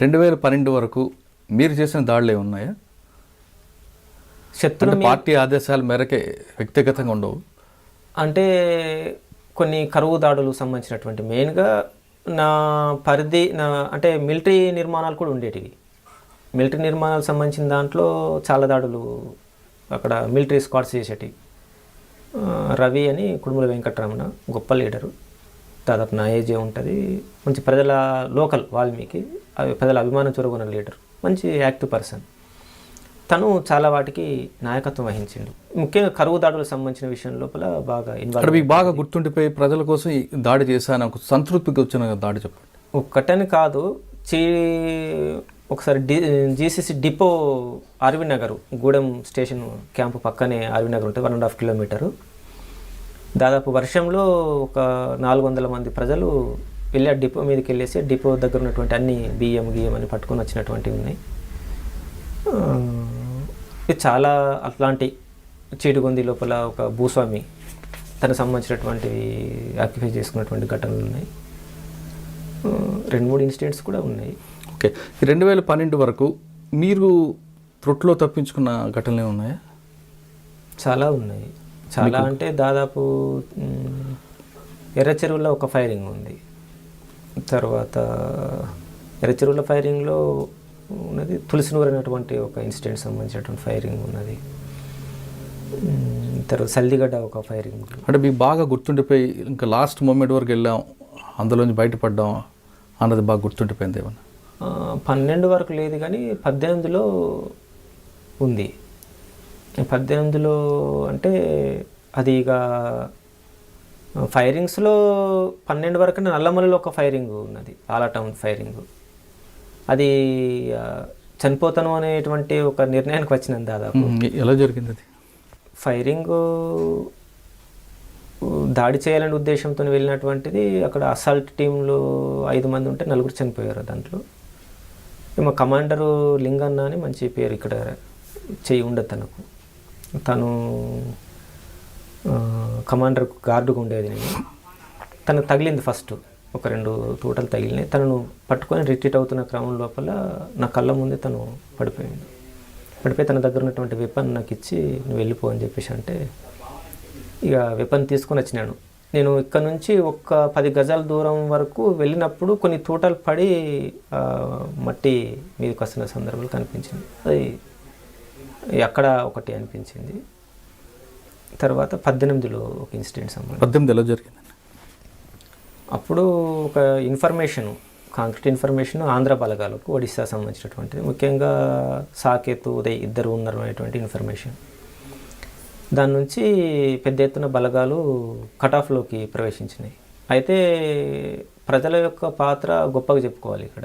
రెండు వేల పన్నెండు వరకు మీరు చేసిన దాడులు ఉన్నాయా? శత్రు పార్టీ ఆదేశాల మేరకే వ్యక్తిగతంగా ఉండవు. అంటే కొన్ని కరువు దాడులు సంబంధించినటువంటి మెయిన్గా నా పరిధి నా అంటే మిలిటరీ నిర్మాణాలు కూడా ఉండేటివి. మిలిటరీ నిర్మాణాలకు సంబంధించిన దాంట్లో చాలా దాడులు అక్కడ మిలిటరీ స్క్వాడ్స్ చేసేటివి. రవి అని కుడుముల వెంకటరమణ గొప్ప లీడరు. దాదాపు నా ఏజే ఉంటుంది. మంచి ప్రజల లోకల్ వాల్మీకి అవి ప్రజల అభిమానం చొరగొన్న లీడర్. మంచి యాక్టివ్ పర్సన్. తను చాలా వాటికి నాయకత్వం వహించిండు. ముఖ్యంగా కరువు దాడులకు సంబంధించిన విషయం లోపల బాగా ఇన్వాల్వ్ మీకు బాగా గుర్తుండిపోయి ప్రజల కోసం దాడి చేశాను. ఒక సంతృప్తికి వచ్చిన దాడి చెప్పండి. ఒక్కటని కాదు చీ ఒకసారి D GCC depot R V Nagar Gudem station camp పక్కనే ఆర్వి నగర్ ఉంటుంది వన్ అండ్ హాఫ్ కిలోమీటరు. దాదాపు వర్షంలో ఒక నాలుగు వందల మంది ప్రజలు వెళ్ళి ఆ డిపో మీదకి వెళ్ళేసి డిపో దగ్గర ఉన్నటువంటి అన్ని బియ్యం గియ్యం అని పట్టుకొని వచ్చినటువంటివి ఉన్నాయి. చాలా అట్లాంటి చీడుగొంది లోపల ఒక భూస్వామి తనకు సంబంధించినటువంటివి ఆక్యుపై చేసుకున్నటువంటి ఘటనలు ఉన్నాయి. రెండు మూడు ఇన్సిడెంట్స్ కూడా ఉన్నాయి. ఓకే. రెండు వేల పన్నెండు వరకు మీరు త్రొట్లో తప్పించుకున్న ఘటనలు ఉన్నాయా? చాలా ఉన్నాయి. చాలా అంటే దాదాపు ఎర్ర చెరువులో ఒక ఫైరింగ్ ఉంది. తర్వాత ఎర్ర చెరువుల ఫైరింగ్లో ఉన్నది తులసినూరు అనేటువంటి ఒక ఇన్సిడెంట్ సంబంధించినటువంటి ఫైరింగ్ ఉన్నది. తర్వాత సల్దిగడ్డ ఒక ఫైరింగ్ అంటే మీకు బాగా గుర్తుండిపోయి ఇంకా లాస్ట్ మూమెంట్ వరకు వెళ్ళాం అందులోంచి బయటపడ్డాం అన్నది బాగా గుర్తుండిపోయింది ఏమన్నా? పన్నెండు వరకు లేదు కానీ పద్దెనిమిదిలో ఉంది. పద్దెనిమిదిలో అంటే అది ఇక ఫైరింగ్స్లో పన్నెండు వరకు నల్లమల్లిలో ఒక ఫైరింగ్ ఉన్నది ఆలటౌన్ ఫైరింగ్. అది చనిపోతాను అనేటువంటి ఒక నిర్ణయానికి వచ్చినాను దాదాపు. ఎలా జరిగింది అది? ఫైరింగ్ దాడి చేయాలనే ఉద్దేశంతో వెళ్ళినటువంటిది అక్కడ అసాల్ట్ టీంలో ఐదు మంది ఉంటే నలుగురు చనిపోయారు దాంట్లో. మా కమాండరు లింగన్న అని మంచి పేరు ఇక్కడ చెయ్యి ఉండదు తనకు. తను కమాండర్ గార్డుగా ఉండేది నేను. తనకు తగిలింది ఫస్ట్. ఒక రెండు తూటలు తగిలినాయి. తనను పట్టుకొని రిట్రీట్ అవుతున్న క్రమం లోపల నా కళ్ళ ముందే తను పడిపోయింది. పడిపోయి తన దగ్గర ఉన్నటువంటి వెపన్ నాకు ఇచ్చి నువ్వు వెళ్ళిపో అని చెప్పేసి అంటే ఇక వెపన్ తీసుకొని వచ్చినాను. నేను ఇక్కడ నుంచి ఒక్క పది గజాల దూరం వరకు వెళ్ళినప్పుడు కొన్ని తూటలు పడి మట్టి మీదకి వస్తున్న సందర్భాలు కనిపించింది. అది అక్కడ ఒకటి అనిపించింది. తర్వాత పద్దెనిమిదిలో ఒక ఇన్సిడెంట్ సంబంధించి పద్దెనిమిది ఎలా జరిగింది? అప్పుడు ఒక ఇన్ఫర్మేషన్ కాంక్రీట్ ఇన్ఫర్మేషన్ ఆంధ్ర బలగాలకు ఒడిశా సంబంధించినటువంటిది. ముఖ్యంగా సాకేతు ఉదయ్ ఇద్దరు ఉన్నారు అనేటువంటి ఇన్ఫర్మేషన్. దాని నుంచి పెద్ద ఎత్తున బలగాలు కటాఫ్లోకి ప్రవేశించినాయి. అయితే ప్రజల యొక్క పాత్ర గొప్పగా చెప్పుకోవాలి ఇక్కడ.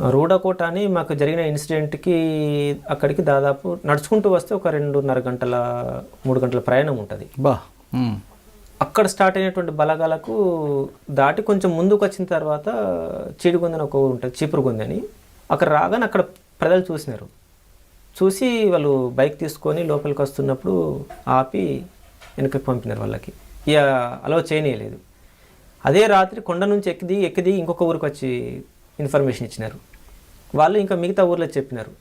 రూడకోట అని మాకు జరిగిన ఇన్సిడెంట్కి అక్కడికి దాదాపు నడుచుకుంటూ వస్తే ఒక రెండున్నర గంటల మూడు గంటల ప్రయాణం ఉంటుంది. బా అక్కడ స్టార్ట్ అయినటువంటి బలగాలకు దాటి కొంచెం ముందుకు వచ్చిన తర్వాత చీడిగొంది అని ఒక ఊరు ఉంటుంది చీపురుగొంది అని. అక్కడ రాగానే అక్కడ ప్రజలు చూసినారు. చూసి వాళ్ళు బైక్ తీసుకొని లోపలికి వస్తున్నప్పుడు ఆపి వెనకకి పంపినారు వాళ్ళకి. ఇక అలో చేయనీయలేదు. అదే రాత్రి కొండ నుంచి ఎక్కిది ఎక్కిది ఇంకొక ఊరికి వచ్చి ఇన్ఫర్మేషన్ ఇచ్చినారు. వాళ్ళు ఇంకా మిగతా ఊర్లో చెప్పినారు.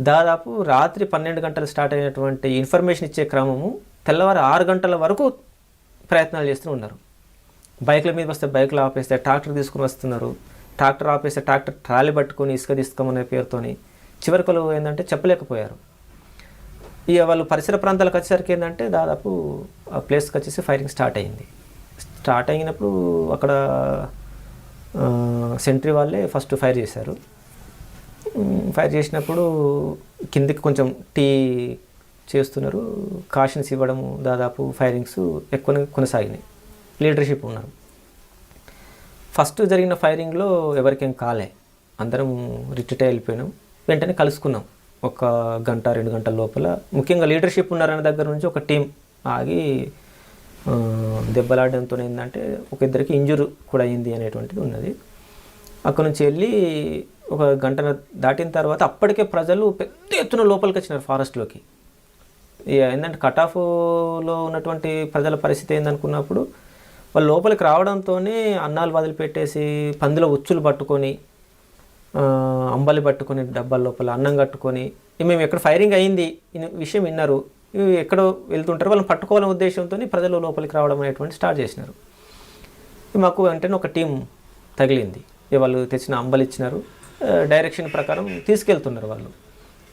దాదాపు రాత్రి పన్నెండు గంటలు స్టార్ట్ అయినటువంటి ఇన్ఫర్మేషన్ ఇచ్చే క్రమము తెల్లవారు ఆరు గంటల వరకు ప్రయత్నాలు చేస్తూ ఉన్నారు. బైక్ల మీద వస్తే బైక్లు ఆపేస్తే ట్రాక్టర్ తీసుకుని వస్తున్నారు. ట్రాక్టర్ ఆపేస్తే ట్రాక్టర్ ట్రాలీ పట్టుకొని ఇసుక తీసుకోమనే పేరుతోని చివరికలు ఏంటంటే చెప్పలేకపోయారు. ఇక వాళ్ళు పరిసర ప్రాంతాలకు వచ్చేసరికి ఏంటంటే దాదాపు ఆ ప్లేస్కి వచ్చేసి ఫైరింగ్ స్టార్ట్ అయింది. స్టార్ట్ అయినప్పుడు అక్కడ సెంట్రీ వాళ్ళే ఫస్ట్ ఫైర్ చేశారు. ఫైర్ చేసినప్పుడు కిందికి కొంచెం టీ చేస్తున్నారు. కాషన్స్ ఇవ్వడము దాదాపు ఫైరింగ్స్ ఎక్కువ కొనసాగినాయి. లీడర్షిప్ ఉన్నారు. ఫస్ట్ జరిగిన ఫైరింగ్లో ఎవరికేం కాలే. అందరం రిటైర్ వెళ్ళిపోయినాం. వెంటనే కలుసుకున్నాం. ఒక గంట రెండు గంటల లోపల. ముఖ్యంగా లీడర్షిప్ ఉన్నారనే దగ్గర నుంచి ఒక టీం ఆగి దెబ్బలాడడంతో ఏంటంటే ఒక ఇద్దరికి ఇంజురు కూడా అయింది అనేటువంటిది ఉన్నది. అక్కడ నుంచి వెళ్ళి ఒక గంట దాటిన తర్వాత అప్పటికే ప్రజలు పెద్ద ఎత్తున లోపలికి వచ్చినారు ఫారెస్ట్లోకి. ఇక ఏంటంటే కట్ ఆఫ్లో ఉన్నటువంటి ప్రజల పరిస్థితి ఏందనుకున్నప్పుడు వాళ్ళు లోపలికి రావడంతోనే అన్నాలు వదిలిపెట్టేసి పందుల ఉచ్చులు పట్టుకొని అంబలి పట్టుకొని డబ్బాల లోపల అన్నం కట్టుకొని మేము ఎక్కడ ఫైరింగ్ అయింది విషయం విన్నారు. ఎక్కడో వెళ్తుంటారు. వాళ్ళని పట్టుకోవాలనే ఉద్దేశంతో ప్రజలు లోపలికి రావడం అనేటువంటి స్టార్ట్ చేసినారు. మాకు వెంటనే ఒక టీం తగిలింది. వాళ్ళు తెచ్చిన అంబలు ఇచ్చినారు. డైరెక్షన్ ప్రకారం తీసుకెళ్తున్నారు వాళ్ళు.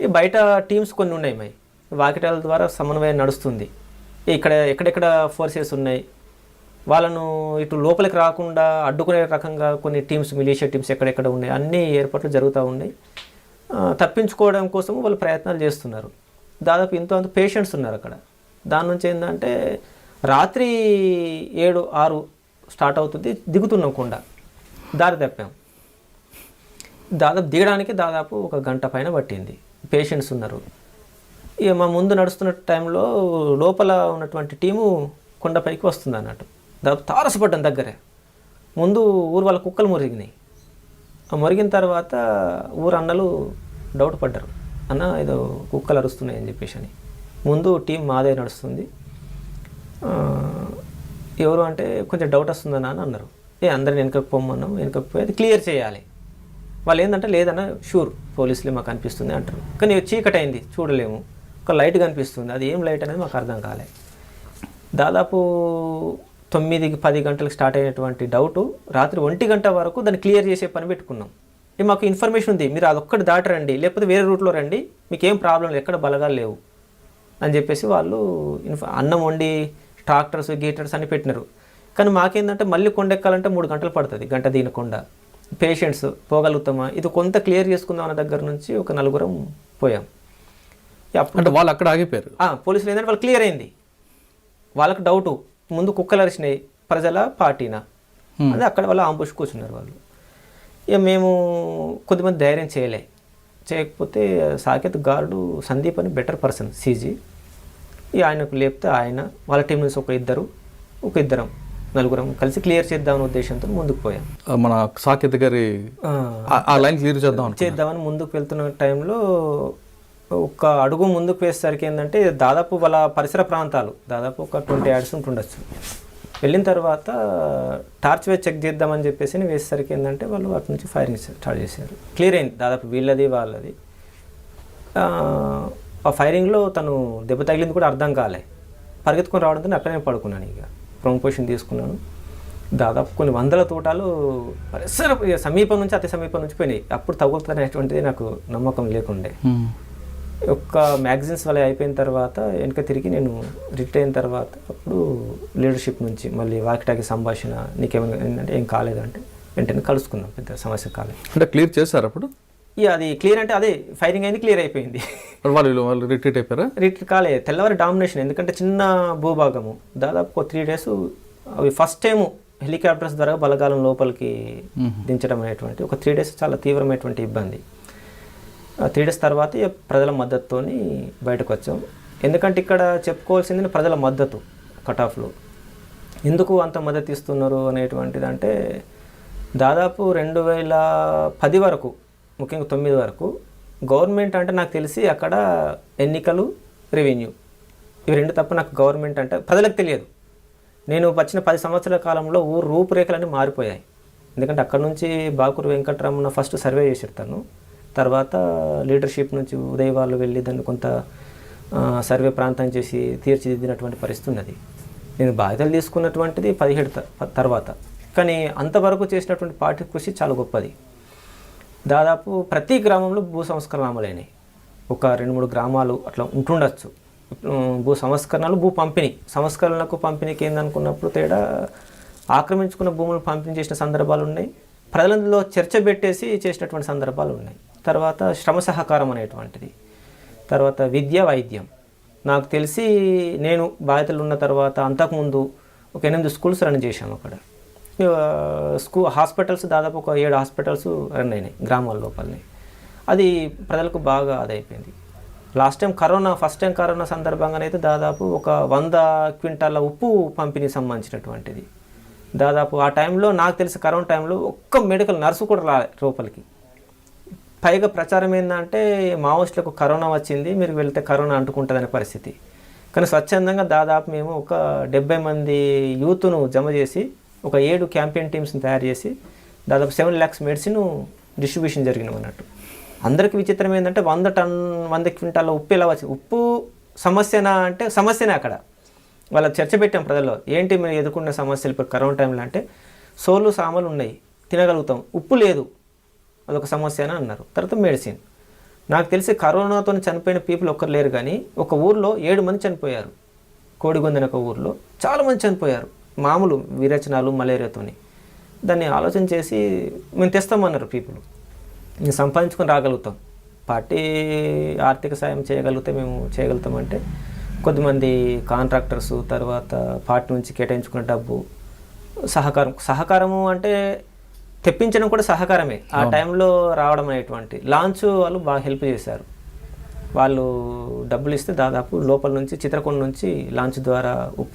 ఈ బయట టీమ్స్ కొన్ని ఉన్నాయి మై. వాకిటాల ద్వారా సమన్వయం నడుస్తుంది. ఇక్కడ ఎక్కడెక్కడ ఫోర్సెస్ ఉన్నాయి. వాళ్ళను ఇటు లోపలికి రాకుండా అడ్డుకునే రకంగా కొన్ని టీమ్స్ మిలీషియా టీమ్స్ ఎక్కడెక్కడ ఉన్నాయి. అన్ని ఏర్పాట్లు జరుగుతూ ఉన్నాయి. తప్పించుకోవడం కోసం వాళ్ళు ప్రయత్నాలు చేస్తున్నారు. దాదాపు ఇంత అంత పేషెంట్స్ ఉన్నారు అక్కడ. దాని నుంచి ఏంటంటే రాత్రి ఏడు ఆరు స్టార్ట్ అవుతుంది దిగుతున్నాం కొండ. దారి తప్పాం. దాదాపు దిగడానికి దాదాపు ఒక గంట పైన పట్టింది. పేషెంట్స్ ఉన్నారు. ఇక మా ముందు నడుస్తున్న టైంలో లోపల ఉన్నటువంటి టీము కొండపైకి వస్తుంది అన్నట్టు. దాదాపు తారసపడ్డం దగ్గరే. ముందు ఊరు వాళ్ళ కుక్కలు మురిగినాయి. ఆ మురిగిన తర్వాత ఊరు అన్నలు డౌట్ పడ్డారు. అన్న ఏదో కుక్కలు అరుస్తున్నాయి అని చెప్పేసి అని. ముందు టీం మాదే నడుస్తుంది. ఎవరు అంటే కొంచెం డౌట్ వస్తుందన్నా అని అన్నారు. ఏ అందరిని వెనకకు పొమ్మన్నాం వెనకకు పోయి అది క్లియర్ చేయాలి. వాళ్ళు ఏంటంటే లేదన్న షూర్ పోలీసులే మాకు అనిపిస్తుంది అంటారు. కానీ చీకటి అయింది చూడలేము. ఒక లైట్ కనిపిస్తుంది అది ఏం లైట్ అనేది మాకు అర్థం కాలే. దాదాపు తొమ్మిదికి పది గంటలకు స్టార్ట్ అయినటువంటి డౌట్ రాత్రి ఒంటి గంట వరకు దాన్ని క్లియర్ చేసే పని పెట్టుకున్నాం. ఇక మాకు ఇన్ఫర్మేషన్ ఉంది. మీరు అదొక్కటి దాటి రండి లేకపోతే వేరే రూట్లో రండి. మీకు ఏం ప్రాబ్లం లేదు. ఎక్కడ బలగాలు లేవు. అని చెప్పేసి వాళ్ళు ఇన్ఫ అన్నం వండి ట్రాక్టర్స్ గీటర్స్ అన్ని పెట్టినారు. కానీ మాకేందంటే మళ్ళీ కొండెక్కాలంటే మూడు గంటలు పడుతుంది. గంట దీని కొండ. పేషెంట్స్ పోగలుగుతామా? ఇది కొంత క్లియర్ చేసుకుందాం అన్న దగ్గర నుంచి ఒక నలుగురం పోయాం. అంటే వాళ్ళు అక్కడ ఆగిపోయారు. ఆ, పోలీసులు ఏంటంటే వాళ్ళు క్లియర్ అయింది. వాళ్ళకి డౌటు ముందు కుక్కలు అరిచినాయి. ప్రజల పార్టీనా? అది అక్కడ వాళ్ళు ఆంబుష్ కూర్చున్నారు వాళ్ళు. ఇక మేము కొద్దిమంది ధైర్యం చేయలే. చేయకపోతే సాకేత్ గార్డు సందీప్ అని బెటర్ పర్సన్ సీజీ ఇక ఆయనకు లేపితే ఆయన వాళ్ళ టీం నుంచి ఒక ఇద్దరు ఒక ఇద్దరం నలుగురం కలిసి క్లియర్ చేద్దామనే ఉద్దేశంతో ముందుకు పోయాం. మన సాకేత్ గారి ఆ, లైన్ క్లియర్ చేద్దాం. చేద్దామని ముందుకు వెళ్తున్న టైంలో ఒక అడుగు ముందుకు వేసేసరికి ఏంటంటే దాదాపు వాళ్ళ పరిసర ప్రాంతాలు దాదాపు ఒక ట్వంటీ యాడ్స్ ఉంటుండొచ్చు. వెళ్ళిన తర్వాత టార్చ్ వేసి చెక్ చేద్దామని చెప్పేసి వేసేసరికి ఏంటంటే వాళ్ళు అటు నుంచి ఫైరింగ్ స్టార్ట్ చేశారు. క్లియర్ అయింది దాదాపు వీళ్ళది వాళ్ళది. ఆ, ఫైరింగ్లో తను దెబ్బ తగిలింది కూడా అర్థం కాలే. పరిగెత్తుకొని రావడంతో అక్కడనే అక్కడే పడుకున్నాను ఇక. ప్రొమ్ పొజిషన్ తీసుకున్నాను. దాదాపు కొన్ని వందల తోటాలు పరిసర ఇక సమీపం నుంచి అతి సమీపం నుంచి పోయినాయి. అప్పుడు తగులుతుందనేటువంటిది నాకు నమ్మకం లేకుండే. ఒక్క మ్యాగజైన్స్ వల్ల అయిపోయిన తర్వాత వెనక తిరిగి నేను రిటైర్ అయిన తర్వాత అప్పుడు లీడర్షిప్ నుంచి మళ్ళీ వాకిటాకి సంభాషణ నీకేమైనా ఏంటంటే ఏం కాలేదంటే వెంటనే కలుసుకున్నాం. పెద్ద సమస్య కాలేదు. అంటే క్లియర్ చేశారు అప్పుడు? ఇక అది క్లియర్ అంటే అదే ఫైరింగ్ అయింది క్లియర్ అయిపోయింది. వాళ్ళు వాళ్ళు రిట్రీట్ అయిపోయారా? రిట్రీట్ కాలే తెల్లవారి డామినేషన్ ఎందుకంటే చిన్న భూభాగము. దాదాపు ఒక త్రీ డేస్ అవి ఫస్ట్ టైం హెలికాప్టర్స్ ద్వారా బలగాలం లోపలికి దించడం అనేటువంటి ఒక త్రీ డేస్ చాలా తీవ్రమైనటువంటి ఇబ్బంది. త్రీ డేస్ తర్వాత ప్రజల మద్దతుతోని బయటకు వచ్చాం. ఎందుకంటే ఇక్కడ చెప్పుకోవాల్సింది ప్రజల మద్దతు కట్ ఆఫ్లో ఎందుకు అంత మద్దతు ఇస్తున్నారు అనేటువంటిది అంటే దాదాపు రెండు వేల పది వరకు ముఖ్యంగా తొమ్మిది వరకు గవర్నమెంట్ అంటే నాకు తెలిసి అక్కడ ఎన్నికలు రెవెన్యూ ఇవి రెండు తప్ప నాకు గవర్నమెంట్ అంటే ప్రజలకు తెలియదు. నేను వచ్చిన పది సంవత్సరాల కాలంలో ఊరు రూపురేఖలన్నీ మారిపోయాయి. ఎందుకంటే అక్కడ నుంచి బాకూరు వెంకటరమణ ఫస్ట్ సర్వే చేసారు తను. తర్వాత లీడర్షిప్ నుంచి ఉదయ వాళ్ళు వెళ్ళి దాన్ని కొంత సర్వే ప్రాంతం చేసి తీర్చిదిద్దినటువంటి పరిస్థితి ఉన్నది. నేను బాధ్యతలు తీసుకున్నటువంటిది పదిహేడు త- తర్వాత. కానీ అంతవరకు చేసినటువంటి పార్టీ కృషి చాలా గొప్పది. దాదాపు ప్రతి గ్రామంలో భూ సంస్కరణ అమలైనాయి. ఒక రెండు మూడు గ్రామాలు అట్లా ఉంటుండొచ్చు. భూ సంస్కరణలు భూ పంపిణీ. సంస్కరణలకు పంపిణీకి ఏందనుకున్నప్పుడు తేడా ఆక్రమించుకున్న భూములు పంపిణీ చేసిన సందర్భాలు ఉన్నాయి. ప్రజలలో చర్చ పెట్టేసి చేసినటువంటి సందర్భాలు ఉన్నాయి. తర్వాత శ్రమ సహకారం అనేటువంటిది. తర్వాత విద్య వైద్యం. నాకు తెలిసి నేను బాధ్యతలు ఉన్న తర్వాత అంతకుముందు ఒక ఎనిమిది స్కూల్స్ రన్ చేశాము అక్కడ. స్కూ హాస్పిటల్స్ దాదాపు ఒక ఏడు హాస్పిటల్స్ రన్ అయినాయి గ్రామాల లోపలనే. అది ప్రజలకు బాగా అదైపోయింది. Last time corona first time corona సందర్భంగానైతే దాదాపు ఒక వంద క్వింటాల ఉప్పు పంపిణీ సంబంధించినటువంటిది. దాదాపు ఆ టైంలో నాకు తెలిసి కరోనా టైంలో ఒక్క మెడికల్ నర్సు కూడా రాలే లోపలికి. పైగా ప్రచారం ఏంటంటే మావోయిస్టులకు కరోనా వచ్చింది మీరు వెళ్తే కరోనా అంటుకుంటుందనే పరిస్థితి. కానీ స్వచ్ఛందంగా దాదాపు మేము ఒక డెబ్బై మంది యూత్ను జమ చేసి ఒక ఏడు క్యాంపెయిన్ టీమ్స్ని తయారు చేసి దాదాపు సెవెన్ ల్యాక్స్ మెడిసిన్ డిస్ట్రిబ్యూషన్ జరిగినాం అన్నట్టు. అందరికి విచిత్రం ఏంటంటే వంద టన్ వంద క్వింటాల ఉప్పు ఎలా వచ్చింది ఉప్పు సమస్యనా అంటే సమస్యనే అక్కడ. వాళ్ళ చర్చ పెట్టాం ప్రజల్లో ఏంటి మీరు ఎదుర్కొన్న సమస్యలు ఇప్పుడు కరోనా టైంలో అంటే సోలు సామాన్లు ఉన్నాయి తినగలుగుతాం ఉప్పు లేదు అదొక సమస్య అని అన్నారు. తర్వాత మెడిసిన్. నాకు తెలిసి కరోనాతో చనిపోయిన పీపుల్ ఒక్కరు లేరు కానీ ఒక ఊర్లో ఏడు మంది చనిపోయారు. కోడిగొందని ఒక ఊర్లో చాలామంది చనిపోయారు. మామూలు విరేచనాలు మలేరియాతోని. దాన్ని ఆలోచన చేసి మేము తెస్తామన్నారు పీపుల్. మేము సంపాదించుకొని రాగలుగుతాం. పార్టీ ఆర్థిక సాయం చేయగలిగితే మేము చేయగలుగుతామంటే కొద్దిమంది కాంట్రాక్టర్స్ తర్వాత పార్టీ నుంచి కేటాయించుకున్న డబ్బు సహకారం. సహకారము అంటే తెప్పించడం కూడా సహకారమే. ఆ టైంలో రావడం అనేటువంటి. లాంచ్ వాళ్ళు బాగా హెల్ప్ చేశారు. వాళ్ళు డబ్బులు ఇస్తే దాదాపు లోపల నుంచి చిత్రకొండ నుంచి లాంచ్ ద్వారా ఉప్పు